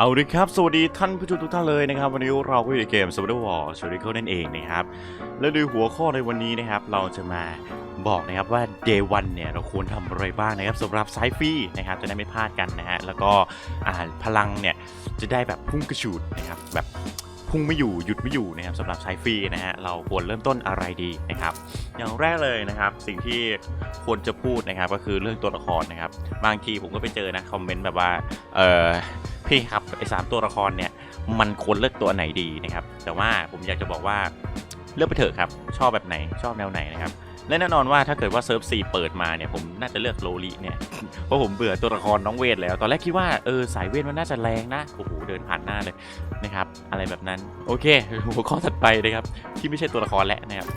เอาละครับ สวัสดีท่านผู้ชมทุกท่านเลยนะครับ วันนี้เราก็อยู่ในเกม s w o r d War s h o r i c a l นั่นเองนะครับ และโดยหัวข้อในวันนี้นะครับ เราจะมาบอกนะครับว่า Day 1เนี่ยเราควรทำอะไรบ้างนะครับสำหรับไซฟี่นะครับจะได้ไม่พลาดกันนะฮะแล้วก็พลังเนี่ยจะได้แบบพุ่งกระฉูดนะครับแบบพุ่งไม่อยู่หยุดไม่อยู่นะครับสำหรับไซฟี่นะฮะเราควรเริ่มต้นอะไรดีนะครับ อย่างแรกเลยนะครับสิ่งที่ควรจะพูดนะครับก็คือเรื่องตัวละครนะครับ บางทีผมก็ไปเจอนะคอมเมนต์แบบว่าเออ พี่ครับไอ้สามตัวละครเนี่ยมันควรเลือกตัวไหนดีนะครับ แต่ว่าผมอยากจะบอกว่าเลือกไปเถอะครับ ชอบแบบไหนชอบแนวไหนนะครับและแน่นอนว่าถ้าเกิดว่าเซิร์ฟซีเปิดมาเนี่ยผมน่าจะเลือกโลลิเนี่ยเพราะผมเบื่อตัวละครน้องเวทแล้ว ตอนแรกคิดว่าเออสายเวทมันน่าจะแรงนะโอ้โหเดินผ่านหน้าเลยนะครับ อะไรแบบนั้นโอเค หัวข้อถัดไปนะครับ ที่ไม่ใช่ตัวละครแล้วนะครับ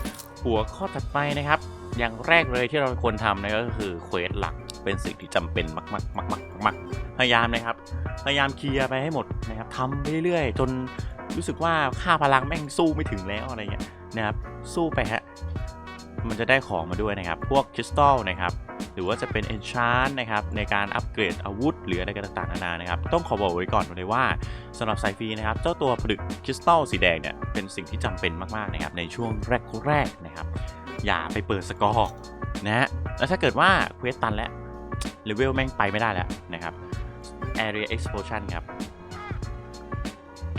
หัวข้อถัดไปนะครับ อย่างแรกเลยที่เราควรทำนะก็คือเควสหลัก เป็นสิ่งที่จำเป็นมากๆมากๆมากๆพยายามนะครับ พยายามเคลียร์ไปให้หมดนะครับทำไปเรื่อยๆ จนรู้สึกว่าค่าพลังแม่งสู้ไม่ถึงแล้วอะไรเงี้ยนะครับสู้ไปฮะมันจะได้ของมาด้วยนะครับ พวกคริสตัลนะครับ หรือว่าจะเป็นเอนชานนะครับ ในการอัปเกรดอาวุธ หรืออะไรกันต่างๆนานานะครับ ต้องขอบอกไว้ก่อนเลยว่าสำหรับสายฟรีนะครับ เจ้าตัวผลึกคริสตัลสีแดงเนี่ย เป็นสิ่งที่จำเป็นมากๆนะครับ ในช่วงแรกๆนะครับ อย่าไปเปิดสกอร์นะฮะแล้วถ้าเกิดว่าเควสตันแล้ว เลเวลแม่งไปไม่ได้แล้วนะครับ area explosion ครับ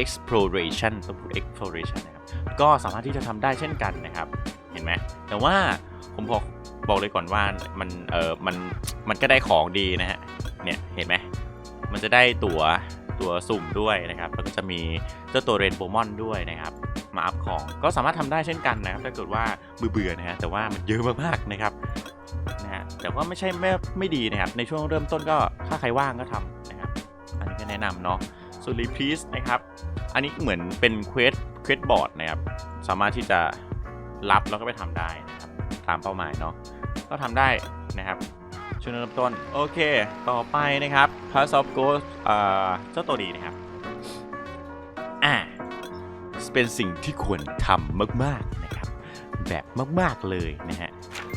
exploration ต้องพูด exploration นะครับ ก็สามารถที่จะทำได้เช่นกันนะครับ เห็นไหม แต่ว่าผมบอกบอกเลยก่อนว่ามันเออมันมันก็ได้ของดีนะฮะ เนี่ยเห็นไหม มันจะได้ตัวตัวสุ่มด้วยนะครับ แล้วก็จะมีเจ้าตัวเรนโบมอนด้วยนะครับ มาอัพของ ก็สามารถทำได้เช่นกันนะครับ ถ้าเกิดว่าเบื่อๆนะฮะ แต่ว่ามันเยอะมากๆนะครับน แต่ว่าไม่ใช่ไม่ไม่ดีนะครับ ในช่วงเริ่มต้นก็ถ้าใครว่างก็ทำนะครับ อันนี้ก็แนะนำเนาะส่วนรีพีสนะครับ อันนี้เหมือนเป็นเควสเควสบอร์ดนะครับ สามารถที่จะรับแล้วก็ไปทำได้นะครับ ตามเป้าหมายเนาะ ก็ทำได้นะครับ ช่วงเริ่มต้น โอเค ต่อไปนะครับ Pass of Ghost เจ้าตัวนี้นะครับ อ่า เป็นสิ่งที่ควรทำมาก ๆ นะครับ แบบมาก ๆ เลยนะฮะ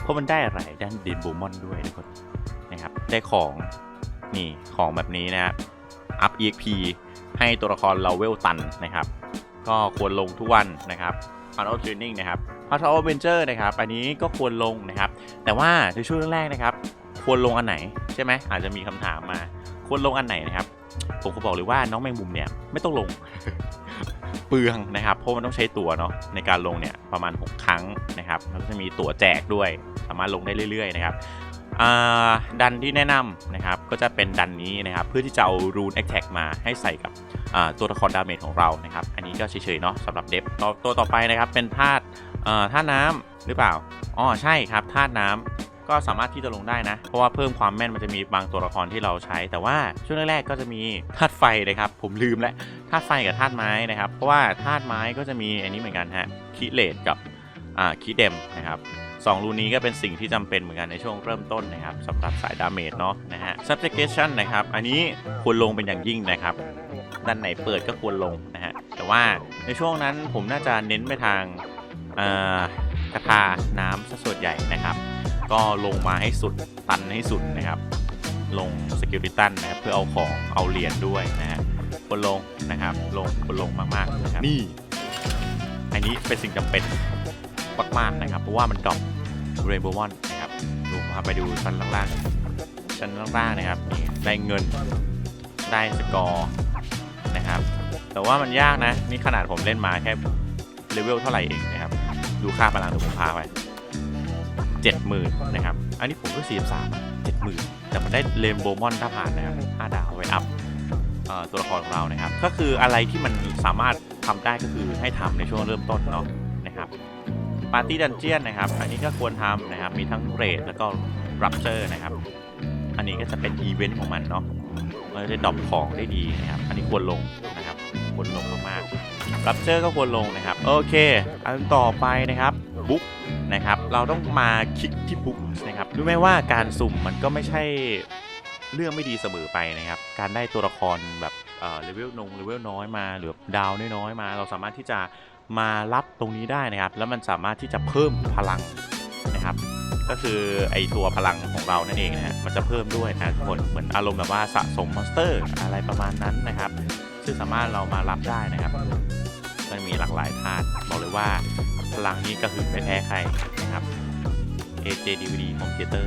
ราะมันได้อะไรด้านเดนโบมอนด้วยทุกคนนะครับ ได้ของนี่ของแบบนี้นะครับอัพ EXP ให้ตัวละครเราเวลตันนะครับ ก็ควรลงทุกวันนะครับ p a r t of Training นะครับ p a r t of Adventure นะครับ อันนี้ก็ควรลงนะครับ แต่ว่าในช่วงแรกนะครับ ควรลงอันไหนใช่ไหมอาจจะมีคำถามมา ควรลงอันไหนนะครับ ผมก็บอกเลยว่าน้องแมงมุมเนี่ยไม่ต้องลง เปลืองนะครับ เพราะมันต้องใช้ตั๋วเนาะในการลงเนี่ยประมาณ 6 ครั้งนะครับแล้วก็จะมีตั๋วแจกด้วยสามารถลงได้เรื่อย ๆ นะครับดันที่แนะนำนะครับก็จะเป็นดันนี้นะครับเพื่อที่จะเอารูนแอคแท็กมาให้ใส่กับตัวละครดาเมจของเรานะครับ อันนี้ก็เฉยๆเนาะสำหรับเดฟตัวตัวต่อไปนะครับเป็นธาตุอ่าธาตุน้ำหรือเปล่าอ๋อใช่ครับธาตุน้ำ ก็สามารถที่จะลงได้นะ เพราะว่าเพิ่มความแม่นมันจะมีบางตัวละครที่เราใช้ แต่ว่าช่วงแรกๆก็จะมีธาตุไฟนะครับผมลืมแล้วธาตุไฟกับธาตุไม้นะครับเพราะว่าธาตุไม้ก็จะมีอันนี้เหมือนกันฮะคิเลตกับอ่าคิเดมนะครับสองรูนี้ก็เป็นสิ่งที่จำเป็นเหมือนกันในช่วงเริ่มต้นนะครับสำหรับสายดาเมจเนาะนะฮะ subjugation นะครับ อันนี้ควรลงเป็นอย่างยิ่งนะครับ ด้านไหนเปิดก็ควรลงนะฮะ แต่ว่าในช่วงนั้นผมน่าจะเน้นไปทางอ่ากระทาน้ำซะส่วนใหญ่นะครับ ก็ลงมาให้สุดตันให้สุดนะครับ ลงสกิลติตันนะครับเพื่อเอาของเอาเหรียญด้วยนะฮะคนลงนะครับ ลงคนลงมากๆนะครับนี่อันนี้เป็นสิ่งจำเป็นมากๆนะครับ เพราะว่ามันดรอปเรนโบว์มอนนะครับดูครับไปดูชั้นล่างๆชั้นล่างๆนะครับนี่ได้เงินได้สกอร์นะครับ แต่ว่ามันยากนะ นี่ขนาดผมเล่นมาแค่เลเวลเท่าไหร่เองนะครับ ดูค่าพลังที่ผมพาไป เจ็ดหมื่นนะครับ อันนี้ผมก็สี่สามเจ็ดหมื่นแต่มันได้เลมโบมอนถ้าผ่านนะครับห้าดาวไว้อัพอ่อตัวละครของเรานะครับ ก็คืออะไรที่มันสามารถทำได้ก็คือให้ทำในช่วงเริ่มต้นเนาะนะครับปาร์ตี้ดันเจียนนะครับ อันนี้ก็ควรทำนะครับ มีทั้งเรดแล้วก็รับเจอร์นะครับ อันนี้ก็จะเป็นอีเวนต์ของมันเนาะมันจะดรอปของได้ดีนะครับ อันนี้ควรลงนะครับ ควรลงมากๆรับเจอร์ก็ควรลงนะครับ โอเค อันต่อไปนะครับบุ๊กนะค เราต้องมาคลิกที่บุ๊กนะครับรู้ไหมว่าการสุ่มมันก็ไม่ใช่เรื่องไม่ดีเสมอไปนะครับ การได้ตัวละครแบบเลเวลนงเลเวลน้อยมาหรือดาวน้อยๆมา เราสามารถที่จะมารับตรงนี้ได้นะครับ แล้วมันสามารถที่จะเพิ่มพลังนะครับ ก็คือไอตัวพลังของเรานั่นเองนะฮะมันจะเพิ่มด้วยนะทุกคนเหมือนอารมณ์แบบว่าสะสมมอนสเตอร์อะไรประมาณนั้นนะครับ ซึ่งสามารถเรามารับได้นะครับก็มีหลากหลายธาตุบอกเลยว่า ลังนี้ก็คือไม่แพ้ใครนะครับ AJ DVD Home Theater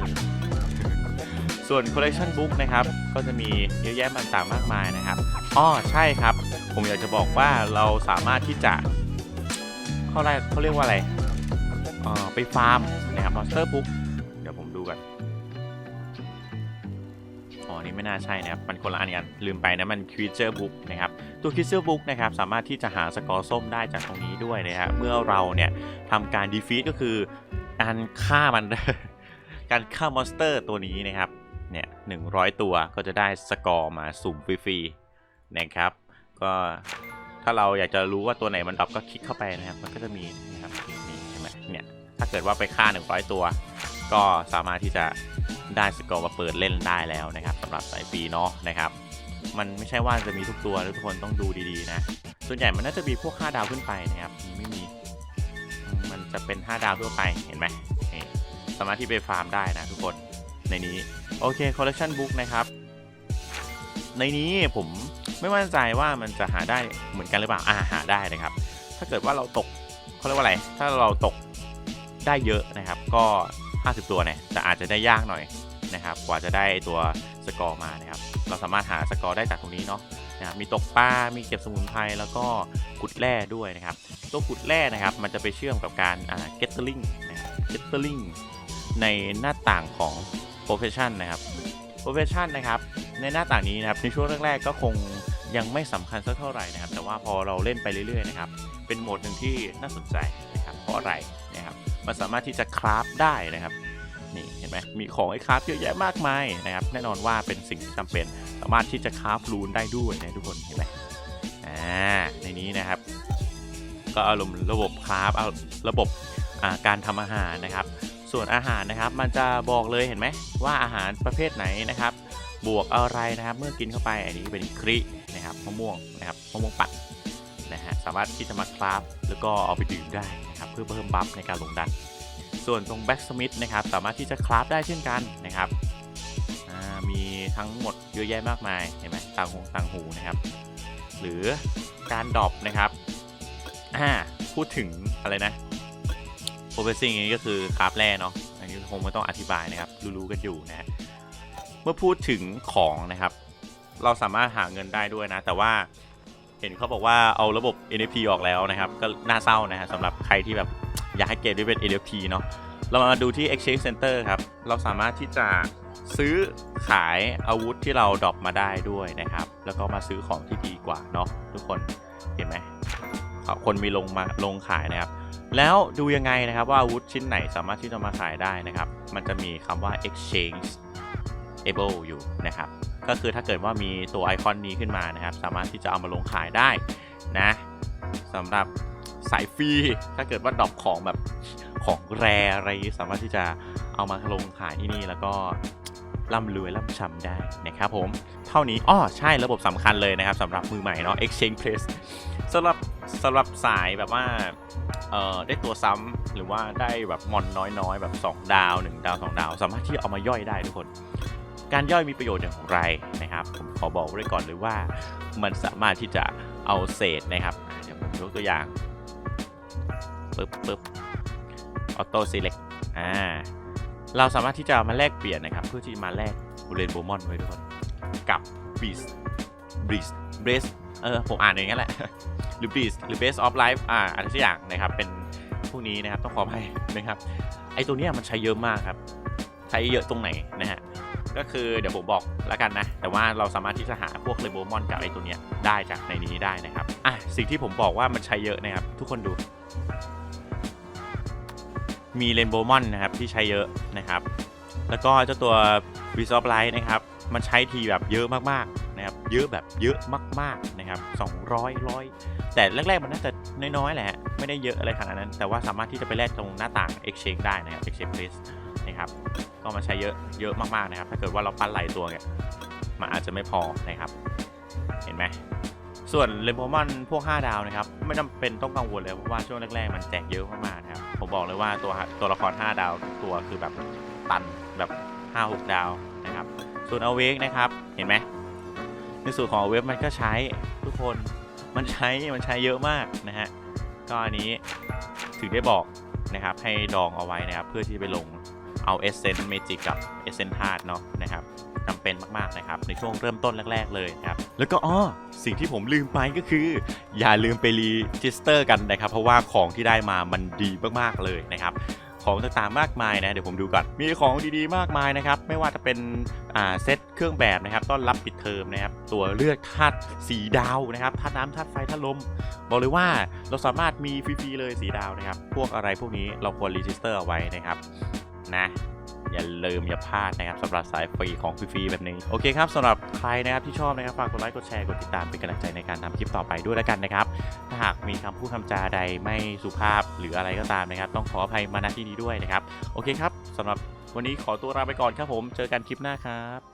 ส่วน Collection Book นะครับ ก็จะมีเยอะแยะต่างมากมายนะครับอ้อใช่ครับ ผมอยากจะบอกว่าเราสามารถที่จะ เขาเรียกเขาเรียกว่าอะไรอ่อไปฟาร์มนะครับ Monster Book ไม่น่าใช่นะครับ มันคนละอันกัน ลืมไปนะ มัน Creature Book นะครับ ตัว Creature Book นะครับ สามารถที่จะหาสกอร์ส้มได้จากตรงนี้ด้วยนะฮะ เมื่อเราเนี่ยทำการ defeat ก็คือการฆ่ามัน การฆ่ามอนสเตอร์ตัวนี้นะครับ เนี่ยหนึ่งร้อยตัวก็จะได้สกอร์มาสุ่มฟรีๆนะครับ ก็ถ้าเราอยากจะรู้ว่าตัวไหนมันดรอปก็คลิกเข้าไปนะครับ มันก็จะมีนะครับนี่เห็นไหมเนี่ย ถ้าเกิดว่าไปฆ่า 100 ตัว ก็สามารถที่จะ ได้สกอร์มาเปิดเล่นได้แล้วนะครับสำหรับสายฟรีเนาะนะครับ มันไม่ใช่ว่าจะมีทุกตัวทุกคนต้องดูดีๆนะ ส่วนใหญ่มันน่าจะมีพวก 5 ดาวขึ้นไปนะครับไม่มี มันจะเป็น 5 ดาวทั่วไปเห็นไหมสามารถที่ไปฟาร์มได้นะทุกคนในนี้ โอเค collection book นะครับ ในนี้ผมไม่มั่นใจว่ามันจะหาได้เหมือนกันหรือเปล่าอ่าหาได้นะครับ ถ้าเกิดว่าเราตกเขาเรียกว่าอะไร ถ้าเราตกได้เยอะนะครับ ก็ 50 ตัวเนี่ยจะอาจจะได้ยากหน่อยนะครับ กว่าจะได้ตัวสกอร์มานะครับ เราสามารถหาสกอร์ได้จากตรงนี้เนาะนะครับมีตกปลา มีเก็บสมุนไพร แล้วก็ขุดแร่ด้วยนะครับ ตัวขุดแร่นะครับ มันจะไปเชื่อมกับการอ่า gettering นะครับ gettering ในหน้าต่างของ profession นะครับ profession นะครับ ในหน้าต่างนี้นะครับ ในช่วงแรกๆก็คงยังไม่สำคัญสักเท่าไหร่นะครับ แต่ว่าพอเราเล่นไปเรื่อยๆนะครับ เป็นโหมดหนึ่งที่น่าสนใจนะครับ เพราะอะไร มันสามารถที่จะคราฟได้นะครับนี่เห็นไหมมีของให้คราฟเยอะแยะมากมายนะครับ แน่นอนว่าเป็นสิ่งที่จำเป็น สามารถที่จะคราฟรูนได้ด้วยนะทุกคนเห็นไหมอ่าในนี้นะครับ ก็อารมณ์ระบบคราฟเอาระบบาการทำอาหารนะครับ ส่วนอาหารนะครับ มันจะบอกเลยเห็นไหมว่าอาหารประเภทไหนนะครับ บวกอะไรนะครับ เมื่อกินเข้าไปอันนี้เป็นครินะครับมะม่วงนะครับมะม่วงปั่นนะฮะสามารถที่จะมาคราฟแล้วก็เอาไปดื่มได้ เพื่อเพิ่มบัฟในการลงดัน ส่วนตรงแบ็กสมิธนะครับสามารถที่จะคราฟได้เช่นกันนะครับมีทั้งหมดเยอะแยะมากมายเห็นไหมต่างหูต่างหูนะครับ หรือการดรอปนะครับอ่าพูดถึงอะไรนะโปรเฟสซิ่งนี้ก็คือคราฟแร่เนาะอันนี้คงไม่ต้องอธิบายนะครับ รู้ๆกันอยู่นะเมื่อพูดถึงของนะครับ เราสามารถหาเงินได้ด้วยนะ แต่ว่า เห็นเขาบอกว่าเอาระบบ NFT ออกแล้วนะครับ ก็น่าเศร้านะฮะสำหรับใครที่แบบอยากให้เกมได้เป็น NFT เนาะเรามาดูที่ Exchange Center ครับ เราสามารถที่จะซื้อขายอาวุธที่เราดรอปมาได้ด้วยนะครับ แล้วก็มาซื้อของที่ดีกว่าเนาะทุกคนเห็นไหมคนมีลงมาลงขายนะครับ แล้วดูยังไงนะครับว่าอาวุธชิ้นไหนสามารถที่จะมาขายได้นะครับ มันจะมีคำว่า exchange able อยู่นะครับ ก็คือถ้าเกิดว่ามีตัวไอคอนนี้ขึ้นมานะครับ สามารถที่จะเอามาลงขายได้นะสำหรับสายฟรีถ้าเกิดว่าดรอปของแบบของแรอะไรสามารถที่จะเอามาลงขายที่นี่แล้วก็ร่ำรวยร่ำช้ำได้นะครับผม เท่านี้อ้อใช่ระบบสำคัญเลยนะครับสำหรับมือใหม่เนาะ exchange place สำหรับสำหรับสายแบบว่าเอ่อได้ตัวซ้ำหรือว่าได้แบบมอนน้อยๆ แบบ 2 ดาว 1 ดาว 2 ดาว สามารถที่เอามาย่อยได้ทุกคน การย่อยมีประโยชน์อย่างไรนะครับ ผมขอบอกไว้ก่อนเลยว่า มันสามารถที่จะเอาเศษนะครับเดี๋ยวผมยกตัวอย่างปึ๊บปึ๊บออโต้ซีเล็กอ่าเราสามารถที่จะมาแลกเปลี่ยนนะครับ เพื่อที่มาแลกบูเรนโบมอนไว้ทุกคนกับบีสบีสเบสเออผมอ่านอย่างนั้นแหละ หรือ Beast หรือ Base of Life อ่าอะไรสักอย่างนะครับ เป็นพวกนี้นะครับต้องขออภัยนะครับ ไอตัวเนี้ยมันใช้เยอะมากครับ ใช้เยอะตรงไหนนะฮะ ก็คือเดี๋ยวผมบอกแล้วกันนะ แต่ว่าเราสามารถที่จะหาพวกเลโบมอนกับไอตัวเนี้ยได้จากในนี้ได้นะครับ อะ สิ่งที่ผมบอกว่ามันใช้เยอะนะครับ ทุกคนดู มีเรนโบมอนนะครับที่ใช้เยอะนะครับ แล้วก็เจ้าตัว b e a s t of Light นะครับ มันใช้ทีแบบเยอะมากๆนะครับ เยอะแบบเยอะมากๆนะครับ 200ร้อย แต่แรกๆมันน่าจะน้อยๆแหละ ไม่ได้เยอะอะไรขนาดนั้น แต่ว่าสามารถที่จะไปแลกตรงหน้าต่าง Exchange ได้นะครับ Exchange Place นะครับ ก็มาใช้เยอะเยอะมากๆนะครับ ถ้าเกิดว่าเราปั้นหลายตัวเนี่ยมันอาจจะไม่พอนะครับ เห็นไหมส่วนเลมโบมอนพวก 5 ดาวนะครับ ไม่จำเป็นต้องกังวลเลยเพราะว่าช่วงแรกๆ มันแจกเยอะมากๆนะครับ ผมบอกเลยว่าตัวตัวละคร 5 ดาวตัวคือแบบตันแบบ 5-6 ดาวนะครับ ส่วนเอาเวกนะครับ เห็นไหมในส่วนของเว็บมันก็ใช้ทุกคน มันใช้มันใช้เยอะมากนะฮะก็อันนี้ถึงได้บอกนะครับให้ดองเอาไว้นะครับเพื่อที่ไปลงเอาเอเซนต์เมจิกกับเอเซนต์ธาตุเนาะนะครับจำเป็นมากๆนะครับในช่วงเริ่มต้นแรก ๆ เลยนะครับแล้วก็อ้อสิ่งที่ผมลืมไปก็คือ อย่าลืมไปรีจิสเตอร์กันนะครับ เพราะว่าของที่ได้มามันดีมากๆเลยนะครับ ของต่างๆมากมายนะเดี๋ยวผมดูก่อน มีของดีๆมากมายนะครับ ไม่ว่าจะเป็นอ่าเซตเครื่องแบบนะครับต้อนรับปิดเทอมนะครับตัวเลือกธาตุสีดาวนะครับธาตุน้ำธาตุไฟธาตุลม บอกเลยว่าเราสามารถมีฟรีๆเลยสีดาวนะครับ พวกอะไรพวกนี้เราควรรีจิสเตอร์เอาไว้นะครับนะ อย่าลืมอย่าพลาดนะครับสำหรับสายฟรีของฟรีๆแบบนี้ โอเคครับสำหรับใครนะครับที่ชอบนะครับฝากกดไลค์กดแชร์กดติดตามเป็นกำลังใจในการทำคลิปต่อไปด้วยแล้วกันนะครับ ถ้าหากมีคำพูดคำจาใดไม่สุภาพหรืออะไรก็ตามนะครับ ต้องขออภัยมาณที่นี้ด้วยนะครับ โอเคครับสำหรับวันนี้ขอตัวลาไปก่อนครับผม เจอกันคลิปหน้าครับ